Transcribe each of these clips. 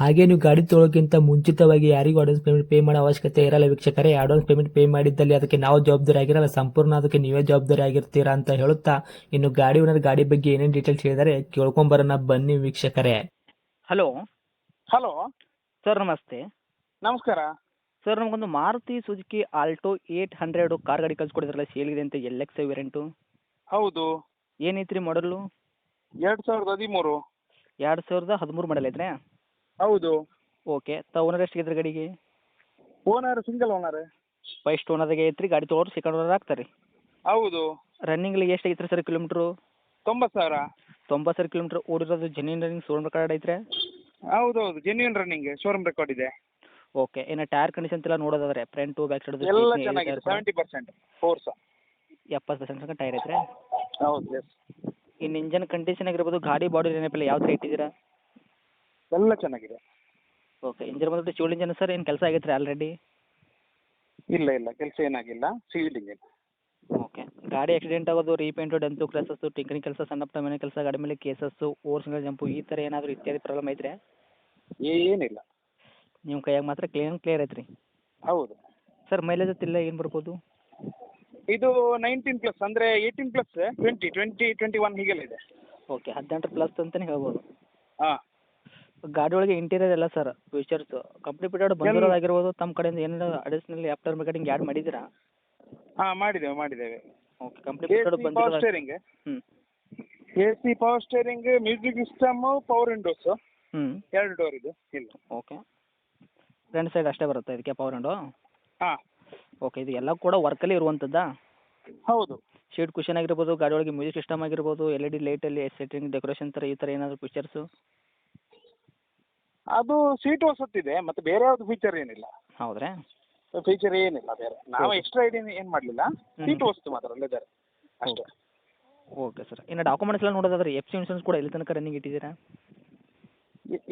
ಹಾಗೆ ನೀವು ಗಾಡಿ ತೊಳೋಕ್ಕಿಂತ ಮುಂಚಿತವಾಗಿ ಯಾರಿಗೂ ಅಡ್ವಾನ್ಸ್ ಪೇಮೆಂಟ್ ಪೇ ಮಾಡೋ ಅವಶ್ಯಕತೆ ಇರಲ್ಲ ವೀಕ್ಷಕರೇ. ಅಡ್ವಾನ್ಸ್ ಪೇಮೆಂಟ್ ಪೇ ಮಾಡಿದ್ದಲ್ಲಿ ಅದಕ್ಕೆ ನಾವು ಜವಾಬ್ದಾರಿ ಆಗಿರಲ್ಲ. ಸಂಪೂರ್ಣ ಅದಕ್ಕೆ ನೀವೇ ಜವಾಬ್ದಾರಿ ಆಗಿರ್ತೀರಾ ಅಂತ ಹೇಳುತ್ತಾ ಇನ್ನು ಗಾಡಿ ಓನರ್ ಗಾಡಿ ಬಗ್ಗೆ ಏನೇನು ಡೀಟೇಲ್ಸ್ ಹೇಳಿದರೆ ಕೇಳ್ಕೊಂಬರೋಣ. ಬನ್ನಿ ವೀಕ್ಷಕರೇ. ಹಲೋ ಹಲೋ ಸರ್ ನಮಸ್ತೆ. ನಮಸ್ಕಾರ. ಸರ್ ನಮಗೊಂದು Maruti Suzuki Alto eight hundred car ಗಾಡಿ ಕಳ್ಸಿಕೊಡಿದ್ರಲ್ಲ ಸೇಲ್ಗಿದೆ ಅಂತ ಎಲ್ ಎಕ್ಸ್ ವೇರಿಯಂಟು ಹೌದು. ಏನೈತ್ರಿ ಮಾಡಲು ಎರಡು ಸಾವಿರದ ಹದಿಮೂರು. ಎರಡು ಸಾವಿರದ ಹದಿಮೂರು ಮಾಡಲ್ ಐತ್ರಿ? ಹೌದು. ಓಕೆ ತ ಓನರ್ ಎಷ್ಟಿದ್ರೆ ಗಾಡಿಗೆ? ಓನರ್ ಸಿಂಗಲ್ ಓನರ್ ಫಸ್ಟ್ ಓನರ್ಗೆ ಐತ್ರಿ ಗಾಡಿ ತೊಗೊಳೋರು ಸೆಕೆಂಡ್ ಓನರ್ ಆಗ್ತಾರೆ. ಹೌದು. ರನ್ನಿಂಗ್ ಎಷ್ಟು ಐತ್ರಿ ಸರ್ ಕಿಲೋಮೀಟ್ರು ತೊಂಬತ್ತು ಸಾವಿರ. ತೊಂಬತ್ತು ಸಾವಿರ ಕಿಲೋಮೀಟ್ರ್ ಓಡಿರೋದು ಜೆನ್ಯೂನ್ ರನ್ನಿಂಗ್ ಶೋರೂಮ್ ರೆಕಾರ್ಡ್ ಐತ್ರಿ? ಹೌದು ಹೌದು ಜೆನ್ಯೂನ್ ರನ್ನಿಂಗ್ ಶೋರೂಮ್ ರೆಕಾರ್ಡ್ ಇದೆ. ಓಕೆ ಇನ್ನು ಟೈರ್ ಕಂಡೀಷನ್ ಎಲ್ಲ ನೋಡೋದಾದ್ರೆ ಟು ಬ್ಯಾಕ್ ಸೈಡ್ ಎಲ್ಲ ಚೆನ್ನಾಗಿದೆ ಸೆವೆಂಟಿ ಪರ್ಸೆಂಟ್ ಫೋರ್ಸ್ ಎಪ್ಪತ್ತು ಪರ್ಸೆಂಟ್ ತನಕ ಟೈರ್ ಐತ್ರಿ? ಹೌದು ಎಸ್ ಇನ್ನು ಇಂಜನ್ ಕಂಡೀಷನ್ ಆಗಿರ್ಬೋದು ಗಾಡಿ ಬಾಡಿ ನೆನಪಿಲ್ಲ ಯಾವ ಥರ ಇಟ್ಟಿದ್ದೀರಾ ಎಲ್ಲ ಚೆನ್ನಾಗಿದೆ. ಓಕೆ ಇಂಜಿನ್ ಬಂದ್ಬಿಟ್ಟು ಸಿವಿಲ್ ಇಂಜಿನ್ ಸರ್ ಏನು ಕೆಲಸ ಆಗೈತೆ ರೀ ಆಲ್ರೆಡಿ ಇಲ್ಲ ಇಲ್ಲ ಕೆಲಸ ಏನಾಗಿಲ್ಲ ಸಿವಿಲಿಂಗ್ ಓಕೆ ಗಾಡಿ ಆಕ್ಸಿಡೆಂಟ್ ಆಗೋದು ರೀಪೇಂಟು ಡಂತು ಕ್ರಾಸಸ್ಸು ಟಿಂಕರಿಂಗ್ ಕೆಲಸ ಸಣ್ಣ ಪುಟ್ಟ ಮನೆ ಕೆಲಸ ಗಾಡಿ ಮೇಲೆ ಕೇಸಸ್ಸು ಓವರ್ ಸಿಂಗಲ್ ಜಂಪು ಈ ಥರ ಏನಾದರೂ ಇತ್ಯಾದಿ ಪ್ರಾಬ್ಲಮ್ ಐತ್ರಿ? ಏನಿಲ್ಲ. ನಿಮ್ಮ ಕೈಯಾಗ ಮಾತ್ರ ಕ್ಲೀನ್ ಕ್ಲಿಯರ್ ಐತ್ರಿ? ಹೌದು. ಸರ್ ಮೈಲೇಜ್ ಇಲ್ಲ ಏನು ಬರ್ಬೋದು? ಇದು ನೈನ್ಟೀನ್ ಪ್ಲಸ್ ಅಂದರೆ eighteen plus twenty twenty twenty one ಹೀಗೆಲ್ಲ ಇದೆ. ಓಕೆ ಹದಿನೆಂಟು ಪ್ಲಸ್ ಅಂತಲೇ ಹೇಳ್ಬೋದು. ಹಾಂ. ಗಾಡಿ ಒಳಗೆ ಇಂಟೀರಿಯರ್ ಎಲ್ಲ ಸರ್ ಫೀಚರ್ಸ್ ಕಂಪ್ನಿ ಪಿರಿಯಡ್ ಬಂದಿರೋದಾಗಿರ್ಬೋದು ತಮ್ಮ ಕಡೆಯಿಂದ ಏನಾದ್ರು ಅಡಿಷನಲ್ ಆಫ್ಟರ್ ಮಾರ್ಕೆಟಿಂಗ್ ಆ್ಯಡ್ ಮಾಡಿದ್ದೀರಾ? ಹಾಂ ಮಾಡಿದ್ದೇವೆ ಮಾಡಿದ್ದೇವೆ. ಓಕೆ ಕಂಪ್ನಿ ಪಿರಿಯಡ್ ಪವರ್ ಬಂದಿರೋದು ಸ್ಟೇರಿಂಗ್ ಹ್ಞೂ A C power steering music system power windows ಹ್ಞೂ ಎರಡು ಡೋರ್ ಇದೆ ಇಲ್ಲ. ಓಕೆ ಫ್ರಂಟ್ ಸೈಡ್ ಅಷ್ಟೇ ಬರುತ್ತೆ ಇದಕ್ಕೆ ಪವರ್ ವಿಂಡೋ ಹಾಂ. ಓಕೆ ಇದು ಎಲ್ಲ ಕೂಡ ವರ್ಕಲ್ಲಿ ಇರುವಂಥದ್ದಾ ಹೌದು. ಶೀಟ್ ಕುಷನ್ ಆಗಿರ್ಬೋದು ಗಾಡಿ ಒಳಗೆ ಮ್ಯೂಸಿಕ್ ಸಿಸ್ಟಮ್ ಆಗಿರ್ಬೋದು ಎಲ್ ಇ ಡಿ ಲೈಟಲ್ಲಿ ಸೆಟ್ಟಿಂಗ್ ಡೆಕೋರೇಷನ್ ಥರ ಈ ಥರ ಏನಾದರೂ ಫೀಚರ್ಸು ಅದು ಸೀಟ್ ಹೊಸತ್ತಿದೆ ಮತ್ತೆ ಬೇರೆ ಯಾವ್ದು ಫೀಚರ್ ಏನಿಲ್ಲ. ಹೌದ್ರಾ? ಫೀಚರ್ ಏನಿಲ್ಲ ಬೇರೆ. ನಾವು ಎಕ್ಸ್ಟ್ರಾ ಐಡಿ ಏನು ಮಾಡಲಿಲ್ಲ ಸೀಟ್ ಹೊಸ್ತು ಮಾತ್ರ ಲೆದರ್ ಅಷ್ಟೇ. ಓಕೆ ಸರ್ ಇನ್ನು ಡಾಕ್ಯುಮೆಂಟ್ಸ್ ಎಲ್ಲ ನೋಡೋದಾದ್ರೆ ಎಫ್ ಸಿ ಇನ್ಶೂರೆನ್ಸ್ ಕೂಡ ಎಲ್ಲಿ ತನಕ ರನ್ನಿಂಗ್ ಇಟ್ಟಿದ್ದೀರಾ?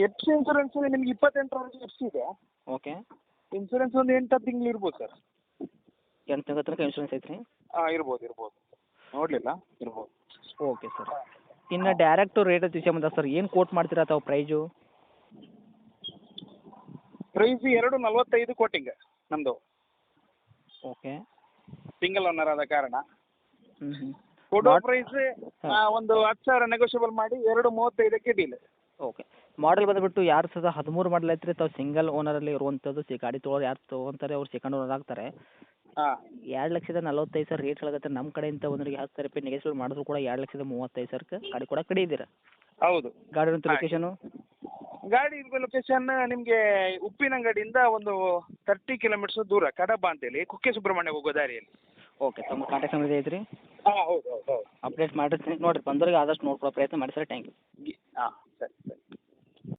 ಎಫ್ ಸಿ ಇನ್ಸೂರೆನ್ಸ್ ನಿಮ್ಗೆ ಇಪ್ಪತ್ತೆಂಟರವರೆಗೆ ಎಫ್ ಸಿ ಇದೆ. ಓಕೆ ಇನ್ಸೂರೆನ್ಸ್ ಒಂದು ಎಂಟು ತಿಂಗಳು ಇರ್ಬೋದು ಸರ್ ಎಂಟು ತಿಂಗಳ ತನಕ ಇನ್ಶೂರೆನ್ಸ್ ಐತ್ರಿ? ಹಾಂ ಇರ್ಬೋದು ಇರ್ಬೋದು. ನೋಡಲಿಲ್ಲ ಇರ್ಬೋದು. ಓಕೆ ಸರ್ ಇನ್ನು ಡೈರೆಕ್ಟ್ ರೇಟ್ ವಿಷಯ ಬಂದ ಸರ್ ಏನು ಕೋಟ್ ಮಾಡ್ತೀರಾ ಅಥವಾ ಪ್ರೈಜು ಪ್ರೈಸ್ ಎರಡು ನಲ್ವತ್ತೈದು ಕೋಟಿಂಗ್ ನಮ್ಮದು ಓಕೆ. ಸಿಂಗಲ್ ಓನರ್ ಆದ ಕಾರಣ. ಹ್ಞೂ ಹ್ಞೂ ಕೊಡೋ ಪ್ರೈಸ್ ಒಂದು ಹತ್ತು ಸಾವಿರ ನೆಗೋಷಿಯಬಲ್ ಮಾಡಿ ಎರಡು ಮೂವತ್ತೈದಕ್ಕೆ ಡೀಲ್ ಓಕೆ. ಮಾಡೆಲ್ ಬಂದುಬಿಟ್ಟು ಯಾರು ಸಾವಿರದ ಹದಿಮೂರು ಮಾಡಲ್ ಐತ್ರಿ. ತಾವು ಸಿಂಗಲ್ ಓನರಲ್ಲಿ ಇರುವಂಥದ್ದು. ಸಿ ಗಾಡಿ ತೊಗೊಳೋರು ಯಾರು ತೊಗೊಂತಾರೆ ಅವ್ರು ಸೆಕೆಂಡ್ ಓನರ್ ಆಗ್ತಾರೆ. ಎರಡು ಲಕ್ಷದ ನಲವತ್ತೈದು ಸಾವಿರ ರೇಟ್ ಹೇಳಕತ್ತೆ ನಮ್ಮ ಕಡೆಯಿಂದ ಒಂದರಿಗೆ ಹತ್ತು ಸಾವಿರ ರೂಪಾಯಿ ನೆಗೆಸಿಬಲ್ ಮಾಡಿದ್ರು ಕೂಡ ಎರಡು ಲಕ್ಷದ ಮೂವತ್ತೈದು ಸಾವಿರಕ್ಕೆ ಗಾಡಿ ಕೂಡ ಕಡೀದಿರ ಹೌದು. ಗಾಡಿ ಲೊಕೇಶನು ಗಾಡಿ ಲೊಕೇಶನ್ ನಿಮಗೆ ಉಪ್ಪಿನಂಗಡಿಯಿಂದ ಒಂದು ತರ್ಟಿ ಕಿಲೋಮೀಟರ್ಸ್ ದೂರ ಕಡಬ ಅಂತೇಳಿ ಕುಕ್ಕೆ ಸುಬ್ರಹ್ಮಣ್ಯ ಹೋಗೋ ದಾರಿಯಲ್ಲಿ. ಓಕೆ ತಮ್ಮ ಕಾಂಟ್ಯಾಕ್ಟ್ ನಂಬರ್ ಐತ್ರಿ? ಹಾಂ ಹೌದು ಹೌದು ಹೌದು. ಅಪ್ಡೇಟ್ ಮಾಡಿರ್ತೀನಿ ನೋಡಿರಿ ಬಂದವ್ರಿಗೆ ಆದಷ್ಟು ನೋಡ್ಕೊಳ್ಳೋ ಪ್ರಯತ್ನ ಮಾಡಿ ಸರ್ ಥ್ಯಾಂಕ್ ಯು ಹಾಂ.